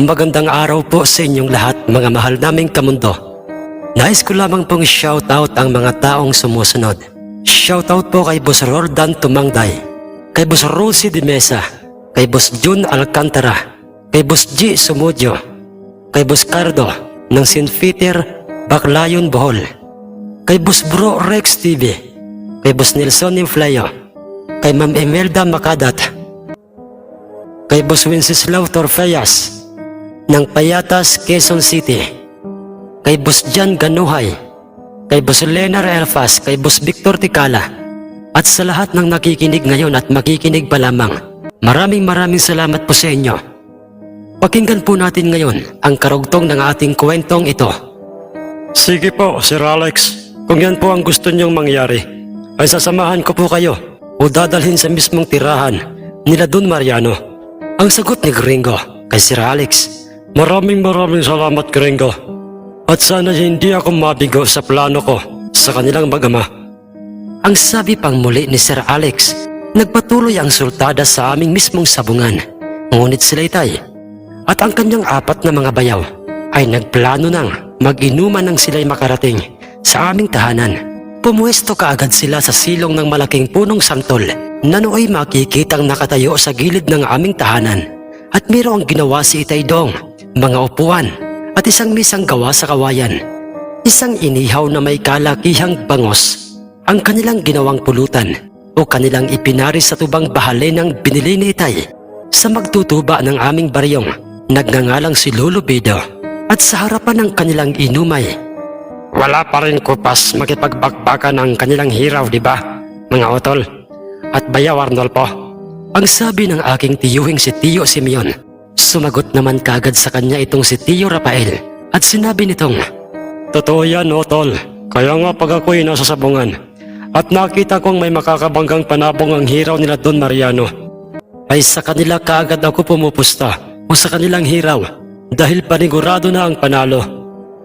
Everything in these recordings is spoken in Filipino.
Magandang araw po sa inyong lahat mga mahal naming kamundo. Nais ko lamang pong shoutout ang mga taong sumusunod. Shoutout po kay Boss Roldan Tumangday, kay Boss Rosie de Mesa, kay Boss Jun Alcantara, kay Boss G Sumudio, kay Boss Cardo ng St. Peter, Baclayon, Bohol, kay Boss Bro Rex TV, kay Boss Nelson Inflayo, kay Ma'am Emelda Makadat, kay Boss Wenceslao Torfeas ng Payatas, Quezon City, kay Boss Jan Ganuhay, kay Boss Lenar Elfas, kay Boss Victor Tikala, at sa lahat ng nakikinig ngayon at makikinig pa lamang, maraming maraming salamat po sa inyo. Pakinggan po natin ngayon ang karugtong ng ating kwentong ito. Sige po, Sir Alex. Kung yan po ang gusto niyong mangyari, ay sasamahan ko po kayo o dadalhin sa mismong tirahan nila Don Mariano. Ang sagot ni Gringo kay Sir Alex. Maraming maraming salamat Gringo. At sana hindi ako mabigo sa plano ko sa kanilang mag-ama. Ang sabi pang muli ni Sir Alex, nagpatuloy ang sultada sa aming mismong sabungan. Ngunit sila itay at ang kanyang apat na mga bayaw ay nagplano nang mag-inuman nang sila'y makarating sa aming tahanan. Pumuesto kaagad sila sa silong ng malaking punong santol na nooy makikitang nakatayo sa gilid ng aming tahanan. At mayroong ginawa si Itay Dong, mga upuan at isang misang gawa sa kawayan. Isang inihaw na may kalakihang bangos ang kanilang ginawang pulutan o kanilang ipinari sa tubang bahale ng binili ni Itay sa magtutuba ng aming baryong nagngangalang si Lolo Bido at sa harapan ng kanilang inumay. Wala pa rin kupas makipagbakbakan ng kanilang hiraw, di ba, mga otol? At bayaw Arnolpo. Ang sabi ng aking tiyuhing si Tiyo Simeon, sumagot naman kagad sa kanya itong si Tiyo Rafael at sinabi nitong, Totoo yan, otol. Kaya nga pag ako'y nasa sabungan at nakita kong may makakabanggang panabong ang hiraw nila Don Mariano, ay sa kanila kaagad ako pumupusta o sa kanilang hiraw dahil panigurado na ang panalo.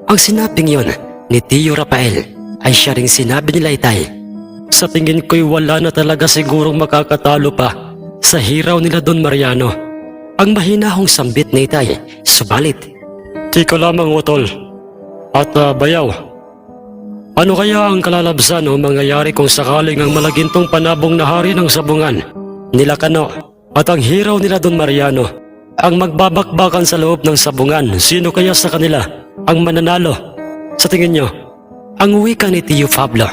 Ang sinabing yon ni Tio Rafael ay siya ring sinabi nila itay. Sa tingin ko'y wala na talaga sigurong makakatalo pa sa hiraw nila Don Mariano. Ang mahinahong sambit ni itay, subalit. Tika lamang utol. At ah, bayaw, ano kaya ang kalalabsan o mangyayari kung sakaling ang malagintong panabong na hari ng sabungan nila Kano at ang hiraw nila Don Mariano ang magbabakbakan sa loob ng sabungan? Sino kaya sa kanila ang mananalo? Sa tingin nyo, ang wika ni Tio Pablo.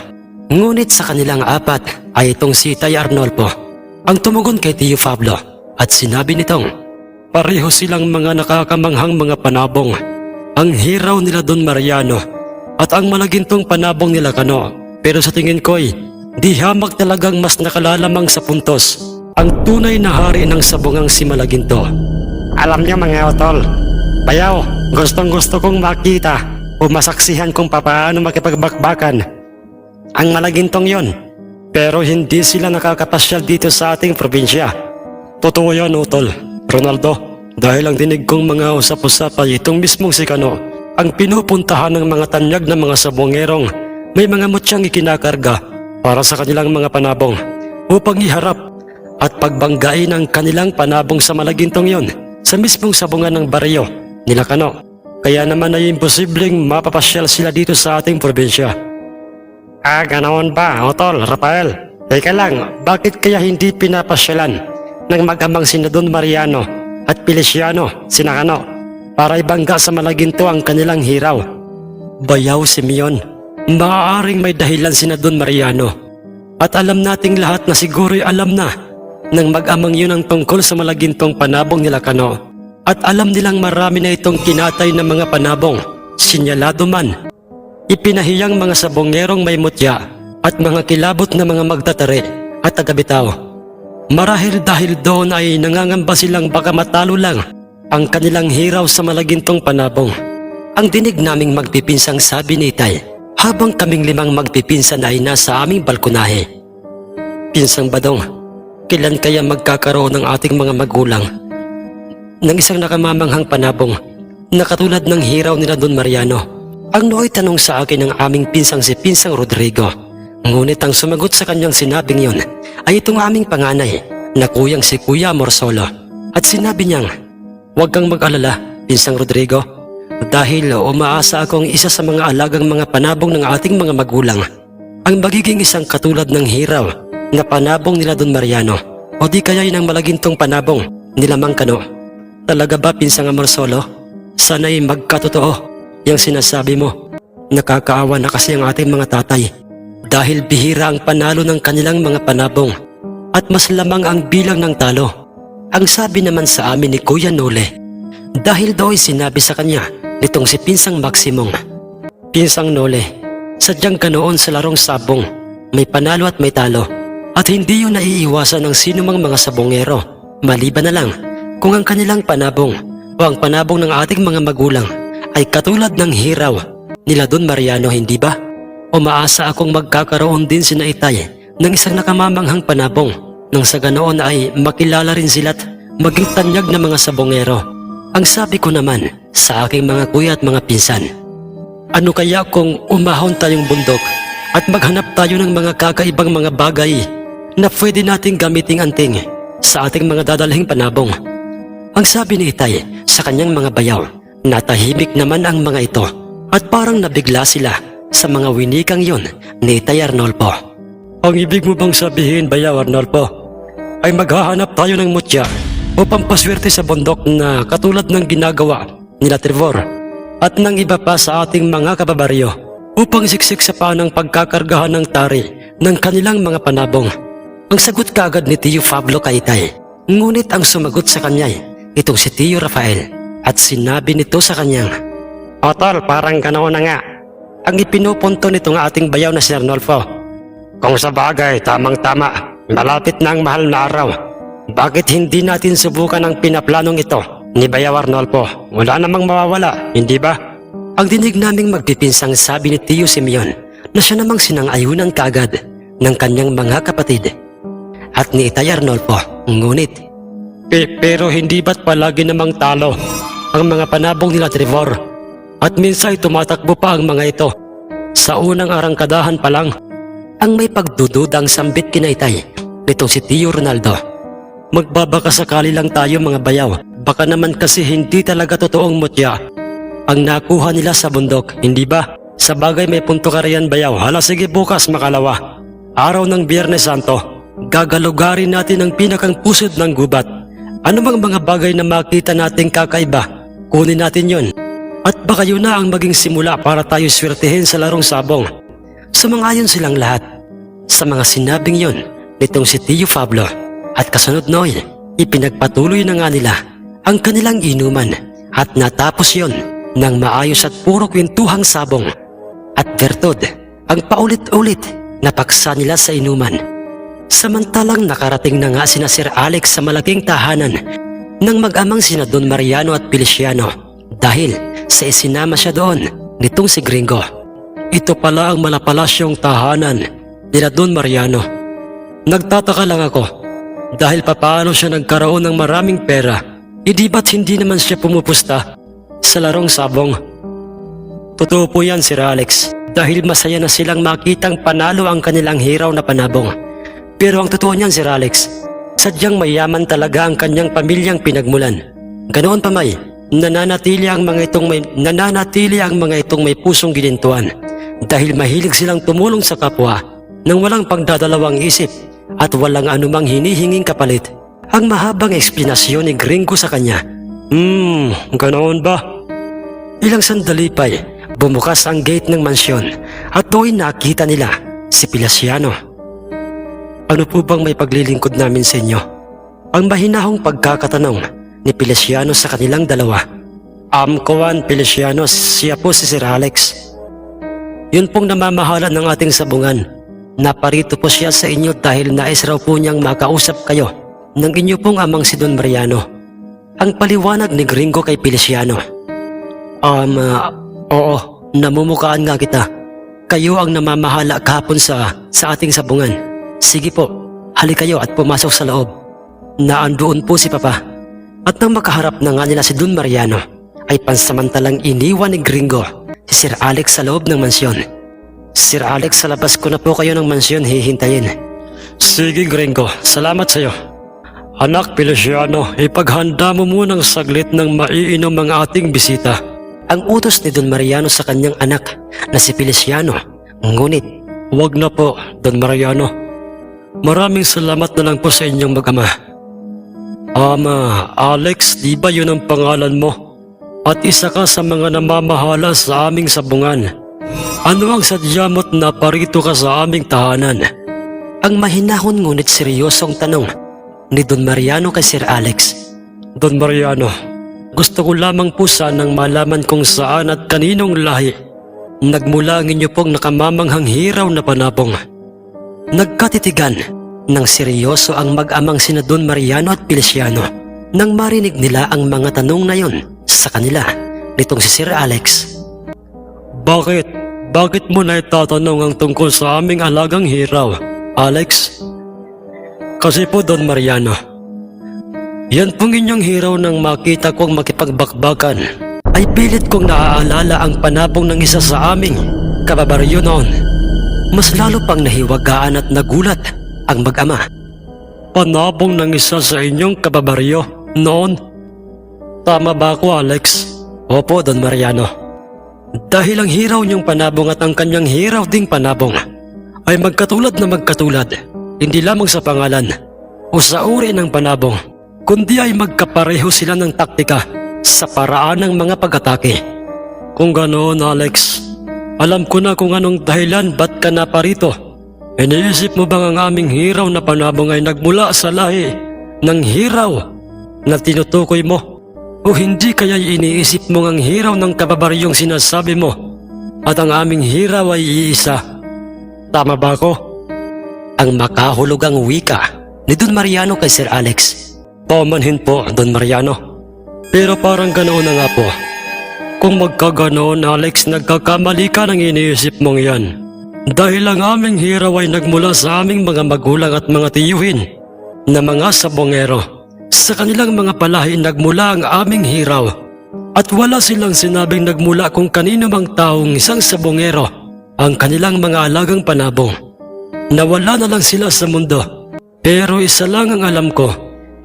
Ngunit sa kanilang apat ay itong si Tay Arnolfo ang tumugon kay Tio Pablo at sinabi nitong pareho silang mga nakakamanghang mga panabong. Ang hiraw nila Don Mariano at ang malagintong panabong nila kano. Pero sa tingin ko'y di hamak talagang mas nakalalamang sa puntos ang tunay na hari ng sabungang si Malaginto. Alam niyo mga otol, bayaw, gustong gusto kong makita o masaksihan kung papaano makipagbakbakan ang Malagintong yon. Pero hindi sila nakakapasyal dito sa ating probinsya. Totoo yan, Utol. Ronaldo, dahil ang dinig kong mga usap-usap ay itong mismong si Kano ang pinupuntahan ng mga tanyag ng mga sabongerong may mga mutyang ikinakarga para sa kanilang mga panabong upang iharap at pagbanggain ang kanilang panabong sa malagintong yon sa mismong sabungan ng baryo nila Kano. Kaya naman ay imposibleng mapapasyal sila dito sa ating probinsya. Ah, ganoon ba, Otol, Rafael? Teka lang, bakit kaya hindi pinapasyalan ng mag-amang sina Don Mariano at Feliciano, sinakano, para ibangga sa malaginto ang kanilang hiraw? Bayaw, Simeon. Maaaring may dahilan sina Don Mariano. At alam nating lahat na siguro'y alam na ng mag-amang yun ang tungkol sa malagintong panabong nila kano. At alam nilang marami na itong kinatay ng mga panabong, sinyalado man Ipinahiyang mga sabongerong may mutya at mga kilabot na mga magtatari at tagabitaw. Marahil dahil doon ay nangangamba silang baka matalo lang ang kanilang hiraw sa malagintong panabong. Ang dinig naming magpipinsang sabi ni Itay habang kaming limang magpipinsan ay nasa aming balkonahe. Pinsang Badong, kailan kaya magkakaroon ng ating mga magulang ng isang nakamamanghang panabong na katulad ng hiraw nila Don Mariano? Ang nooy tanong sa akin ng aming pinsang si Pinsang Rodrigo. Ngunit ang sumagot sa kanyang sinabing yon ay itong aming panganay na kuyang si Kuya Morsolo. At sinabi niyang, Huwag kang mag-alala, Pinsang Rodrigo dahil umaasa akong isa sa mga alagang mga panabong ng ating mga magulang ang magiging isang katulad ng hiraw na panabong nila Don Mariano o di kaya ang malagintong panabong nila Mang Kano. Talaga ba Pinsang Amorsolo? Sana'y magkatotoo yung sinasabi mo. Nakakaawa na kasi ang ating mga tatay dahil bihira ang panalo ng kanilang mga panabong at mas lamang ang bilang ng talo. Ang sabi naman sa amin ni Kuya Nole dahil daw ay sinabi sa kanya nitong si Pinsang Maximong. Pinsang Nole, sadyang ganoon sa larong sabong, may panalo at may talo. At hindi yun naiiwasan ng sinumang mga sabongero, maliban na lang kung ang kanilang panabong o ang panabong ng ating mga magulang ay katulad ng hiraw nila Don Mariano, hindi ba? Umaasa akong magkakaroon din si Naitay ng isang nakamamanghang panabong nang sa ganoon ay makilala rin sila't maging tanyag na mga sabongero. Ang sabi ko naman sa aking mga kuya at mga pinsan, ano kaya kung umahon tayong bundok at maghanap tayo ng mga kakaibang mga bagay na pwede nating gamiting anting sa ating mga dadalhing panabong? Ang sabi ni Itay sa kanyang mga bayaw, natahimik naman ang mga ito at parang nabigla sila sa mga winikang yon ni Itay Arnolpo. Ang ibig mo bang sabihin, Bayaw Arnolpo, ay maghahanap tayo ng mutya o pampaswerte sa bundok na katulad ng ginagawa nila Trevor at ng iba pa sa ating mga kababaryo upang siksik sa panang pagkakargahan ng tari ng kanilang mga panabong. Ang sagot kaagad ni Tio Pablo kay Itay, ngunit ang sumagot sa kanya itong si Tio Rafael at sinabi nito sa kanyang, Otol, parang ganoon na nga. Ang ipinupunto nitong ating bayaw na si Arnolfo. Kung sa bagay, tamang-tama, malapit na ang mahal na araw. Bakit hindi natin subukan ang pinaplanong ito ni Bayaw Arnolfo? Wala namang mawawala, hindi ba? Ang dinig naming magpipinsang sabi ni Tio Simeon na siya namang sinang-ayunan kaagad ng kanyang mga kapatid. At ni Itay Arnolfo, ngunit. Pe- pero hindi ba't palagi namang talo ang mga panabong nila Trevor? At minsan ay tumatakbo pa ang mga ito. Sa unang arangkadahan pa lang, ang may pagdududang sambit kinaitay nitong si Tio Ronaldo. Magbabaka sakali lang tayo mga bayaw. Baka naman kasi hindi talaga totoong mutya. Ang nakuha nila sa bundok, hindi ba? Sa bagay may punto ka riyan bayaw. Hala sige bukas makalawa. Araw ng Biyernes Santo, gagalugarin natin ang pinakang pusod ng gubat. Ano bang mga bagay na makita nating kakaiba? Kunin natin yon. At baka yun na ang maging simula para tayo swertehin sa larong sabong. Sumangayon silang lahat sa mga sinabing yon nitong si Tio Pablo at kasunod noy, ipinagpatuloy na nga nila ang kanilang inuman at natapos yon ng maayos at puro kwentuhang sabong at bertod ang paulit-ulit na paksa nila sa inuman. Samantalang nakarating na nga sina Sir Alex sa malaking tahanan ng mag-amang sina Don Mariano at Feliciano dahil sa isinama siya doon nitong si Gringo. Ito pala ang malapalasyong tahanan nila Don Mariano. Nagtataka lang ako dahil papaano siya nagkaroon ng maraming pera. Hindi ba't hindi naman siya pumupusta sa larong sabong? Totoo po yan Sir Alex dahil masaya na silang makitang panalo ang kanilang hiraw na panabong. Pero ang totoo niyan Sir Alex, sadyang mayaman talaga ang kanyang pamilyang pinagmulan. Ganoon pa may, nananatili ang mga itong may nananatili ang mga itong may pusong ginintuan dahil mahilig silang tumulong sa kapwa nang walang pagdadalawang isip at walang anumang hinihinging kapalit. Ang mahabang eksplanasyon ni Gringo sa kanya. Hmm, ganoon ba? Ilang sandali pa bumukas ang gate ng mansyon at doon nakita nila si Pilasiano. Ano po bang may paglilingkod namin sa inyo? Ang mahinahong pagkakatanong ni Pilasiano sa kanilang dalawa. Amkoan Pilasiano, siya po si Sir Alex. Yun pong namamahala ng ating sabungan. Naparito po siya sa inyo dahil nais raw po niyang makausap kayo ng inyo pong amang si Don Mariano. Ang paliwanag ni Gringo kay Pilasiano. Um, ah, oo, namumukaan nga kita. Kayo ang namamahala kahapon sa, sa ating sabungan. Sige po, hali kayo at pumasok sa loob. Naandoon po si Papa. At nang makaharap na nga nila si Don Mariano, ay pansamantalang iniwan ni Gringo si Sir Alex sa loob ng mansyon. Sir Alex, sa labas ko na po kayo ng mansyon hihintayin. Sige Gringo, salamat sa'yo. Anak Feliciano, ipaghanda mo munang saglit ng maiinom ang ating bisita. Ang utos ni Don Mariano sa kanyang anak na si Feliciano. Ngunit, wag na po, Don Mariano. Maraming salamat na lang po sa inyong mag-ama. Ama, Alex, di ba yun ang pangalan mo? At isa ka sa mga namamahala sa aming sabungan. Ano ang sadya mo't naparito ka sa aming tahanan? Ang mahinahon ngunit seryosong tanong ni Don Mariano kay Sir Alex. Don Mariano, gusto ko lamang po sanang malaman kung saan at kaninong lahi nagmula ang inyo pong nakamamanghang hiraw na panabong. Nagkatitigan ng seryoso ang mag-amang sina Don Mariano at Feliciano nang marinig nila ang mga tanong na yon sa kanila nitong si Sir Alex. Bakit? Bakit mo na itatanong ang tungkol sa aming alagang hiraw, Alex? Kasi po Don Mariano, yan pong inyong hiraw nang makita kong makipagbakbakan ay pilit kong naaalala ang panabong ng isa sa aming kababaryo noon. Mas lalo pang nahiwagaan at nagulat ang mag-ama. Panabong ng isa sa inyong kababaryo noon? Tama ba ako, Alex? Opo, Don Mariano. Dahil ang hiraw niyong panabong at ang kanyang hiraw ding panabong ay magkatulad na magkatulad, hindi lamang sa pangalan o sa uri ng panabong, kundi ay magkapareho sila ng taktika sa paraan ng mga pag-atake. Kung ganoon, Alex, alam ko na kung anong dahilan ba't ka na parito. Iniisip mo bang ang aming hiraw na panabong ay nagmula sa lahi ng hiraw na tinutukoy mo? O hindi kaya iniisip mo ang hiraw ng kababaryong sinasabi mo at ang aming hiraw ay iisa? Tama ba ako? Ang makahulugang wika ni Don Mariano kay Sir Alex. Pamanhin po, Don Mariano. Pero parang ganoon na nga po. Kung magkaganoon, Alex, nagkakamali ka ng iniisip mong yan. Dahil ang aming hiraw ay nagmula sa aming mga magulang at mga tiyuhin na mga sabongero. Sa kanilang mga palahi nagmula ang aming hiraw. At wala silang sinabing nagmula kung kanino mang taong isang sabongero ang kanilang mga alagang panabong. Nawala na lang sila sa mundo. Pero isa lang ang alam ko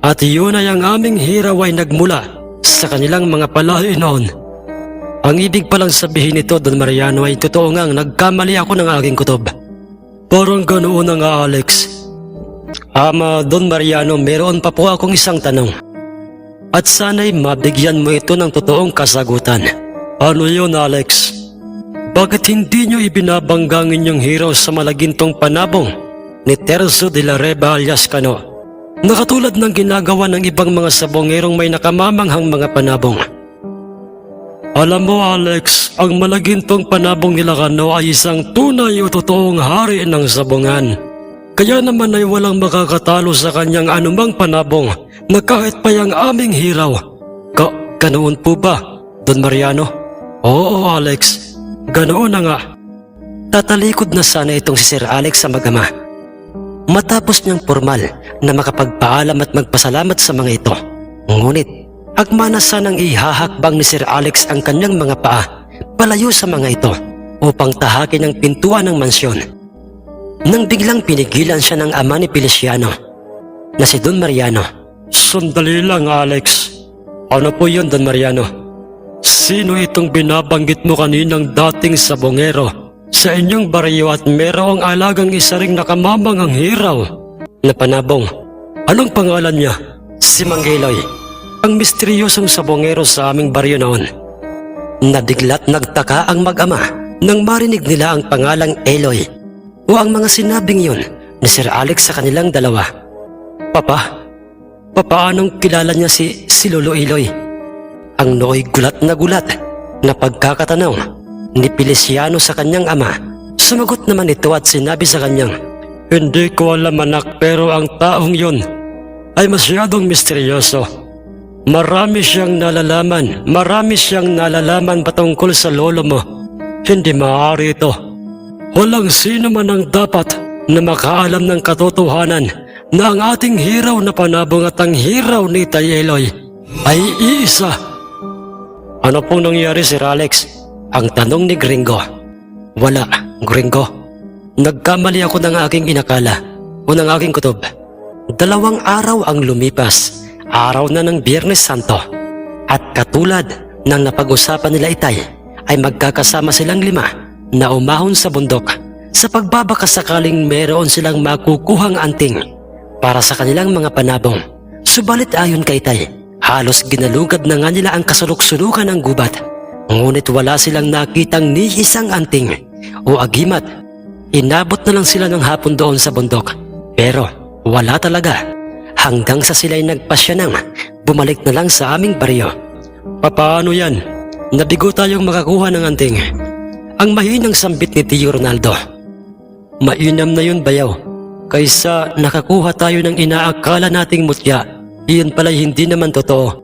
at yun ay ang aming hiraw ay nagmula sa kanilang mga palahi noon. Ang ibig palang sabihin nito, Don Mariano, ay totoo ngang nagkamali ako ng aking kutob. Parang ganoon nga, Alex. Ama, Don Mariano, meron pa po akong isang tanong. At sana'y mabigyan mo ito ng totoong kasagutan. Ano yun, Alex? Bakit hindi nyo ibinabanggang inyong hero sa malagintong panabong ni Terzo de la Reba alias Cano? Nakatulad ng ginagawa ng ibang mga sabongerong may nakamamanghang mga panabong. Alam mo Alex, ang malagintong panabong nila Cano ay isang tunay o totoong hari ng sabongan. Kaya naman ay walang makakatalo sa kanyang anumang panabong na kahit pa yung aming hiraw. Ka, ganoon po ba, Don Mariano? Oo, Alex. Ganoon na nga. Tatalikod na sana itong si Sir Alex sa magama. Matapos niyang formal na makapagpaalam at magpasalamat sa mga ito. Ngunit, agma na sanang ihahakbang ni Sir Alex ang kanyang mga paa palayo sa mga ito upang tahakin ang pintuan ng mansyon. Nang biglang pinigilan siya ng ama ni Feliciano na si Don Mariano. Sandali lang Alex. Ano po yun Don Mariano? Sino itong binabanggit mo kaninang dating sabongero sa inyong baryo at merong alagang isa ring nakamamang ang hiraw na panabong? Anong pangalan niya? Si Manggeloy. Ang misteryosong sabongero sa aming baryo noon. Nabiglat nagtaka ang mag-ama nang marinig nila ang pangalang Eloy o ang mga sinabing yun ni Sir Alex sa kanilang dalawa. Papa, papaanong kilala niya si, si Lolo Iloy? Ang nooy gulat na gulat na pagkakatanong ni Feliciano sa kanyang ama. Sumagot naman ito at sinabi sa kanyang, Hindi ko alam anak pero ang taong yun ay masyadong misteryoso. Marami siyang nalalaman, marami siyang nalalaman patungkol sa lolo mo. Hindi maaari ito. Walang sino man ang dapat na makaalam ng katotohanan na ang ating hiraw na panabong at ang hiraw ni Tay Eloy ay iisa. Ano pong nangyari Sir Alex? Ang tanong ni Gringo. Wala, Gringo. Nagkamali ako ng aking inakala o ng aking kutob. Dalawang araw ang lumipas, araw na ng Biyernes Santo. At katulad ng napag-usapan nila itay, ay magkakasama silang lima na umahon sa bundok sa pagbabaka sakaling meron silang makukuhang anting para sa kanilang mga panabong. Subalit ayon kay Tay, halos ginalugad na nga nila ang kasulok-sulukan ng gubat. Ngunit wala silang nakitang ni isang anting o agimat. Inabot na lang sila ng hapon doon sa bundok. Pero wala talaga. Hanggang sa sila'y nagpasya nang bumalik na lang sa aming baryo. Papaano yan? Nabigo tayong makakuha ng anting. Ang mahinang sambit ni Tio Ronaldo. Mainam na yun bayaw. Kaysa nakakuha tayo ng inaakala nating mutya, iyon pala'y hindi naman totoo.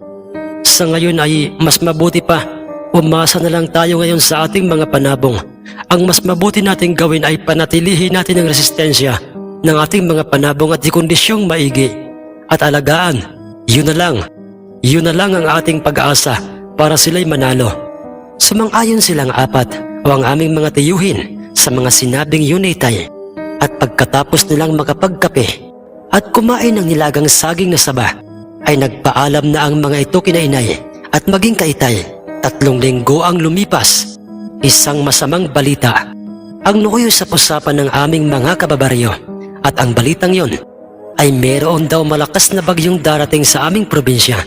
Sa ngayon ay mas mabuti pa, umasa na lang tayo ngayon sa ating mga panabong. Ang mas mabuti nating gawin ay panatilihin natin ang resistensya ng ating mga panabong at di kondisyong maigi. At alagaan, yun na lang. Yun na lang ang ating pag-asa para sila'y manalo. Sumang-ayon silang apat o ang aming mga tiyuhin sa mga sinabing yun. At pagkatapos nilang makapagkape at kumain ng nilagang saging na saba, ay nagpaalam na ang mga ito kinainay at maging kaitay. Tatlong linggo ang lumipas. Isang masamang balita. Ang nooy sa usapan ng aming mga kababaryo. At ang balitang yon ay meron daw malakas na bagyong darating sa aming probinsya.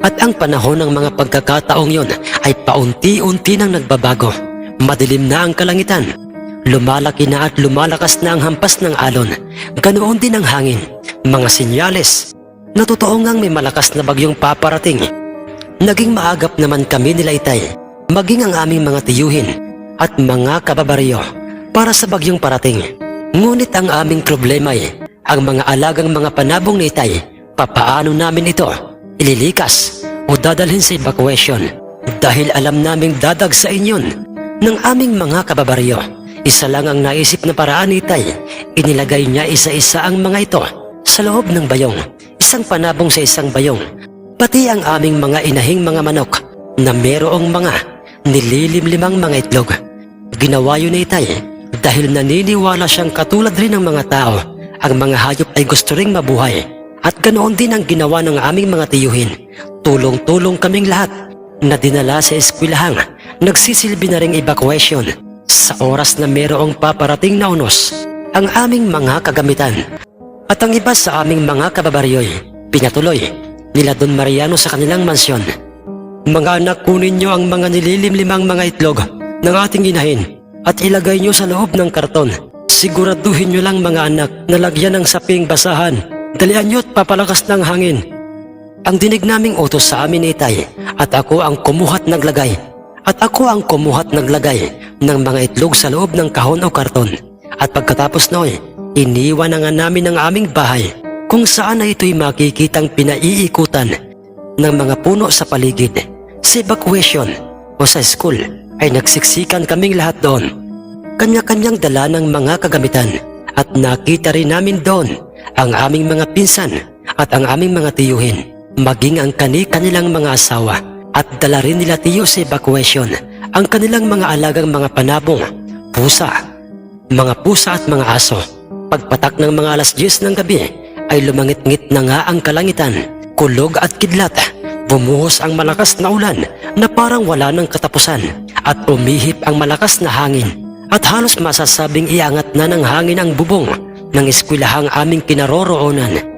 At ang panahon ng mga pagkakataong yon ay paunti-unti nang nagbabago. Madilim na ang kalangitan. Lumalaki na at lumalakas na ang hampas ng alon. Ganoon din ang hangin. Mga sinyales na ngang may malakas na bagyong paparating. Naging maagap naman kami nila itay, maging ang aming mga tiyuhin at mga kababaryo para sa bagyong parating. Ngunit ang aming problema ay ang mga alagang mga panabong ni itay, papaano namin ito ililikas o dadalhin sa evacuation dahil alam naming dadag sa inyon ng aming mga kababaryo. Isa lang ang naisip na paraan ni Tay. Inilagay niya isa-isa ang mga ito sa loob ng bayong. Isang panabong sa isang bayong. Pati ang aming mga inahing mga manok na merong mga nililimlimang mga itlog. Ginawa yun ni Tay dahil naniniwala siyang katulad rin ng mga tao. Ang mga hayop ay gusto ring mabuhay. At ganoon din ang ginawa ng aming mga tiyuhin. Tulong-tulong kaming lahat na dinala sa eskwelahan. Nagsisilbi na ring evacuation sa oras na merong paparating na unos ang aming mga kagamitan. At ang iba sa aming mga kababaryoy, pinatuloy nila Don Mariano sa kanilang mansyon. Mga anak kunin nyo ang mga nililimlimang mga itlog ng ating inahin at ilagay nyo sa loob ng karton. Siguraduhin nyo lang mga anak na lagyan ng saping basahan. Dalian nyo at papalakas ng hangin. Ang dinig naming utos sa amin Itay at ako ang kumuhat naglagay at ako ang kumuhat naglagay ng mga itlog sa loob ng kahon o karton. At pagkatapos noy, iniwan na nga namin ang aming bahay kung saan na ito'y makikitang pinaiikutan ng mga puno sa paligid. Sa evacuation o sa school ay nagsiksikan kaming lahat doon. Kanya-kanyang dala ng mga kagamitan at nakita rin namin doon ang aming mga pinsan at ang aming mga tiyuhin maging ang kani-kanilang mga asawa at dala rin nila tiyo sa evacuation ang kanilang mga alagang mga panabong, pusa, mga pusa at mga aso. Pagpatak ng mga alas 10 ng gabi ay lumangit-ngit na nga ang kalangitan, kulog at kidlat. Bumuhos ang malakas na ulan na parang wala ng katapusan at umihip ang malakas na hangin at halos masasabing iangat na ng hangin ang bubong ng eskwelahang aming kinaroroonan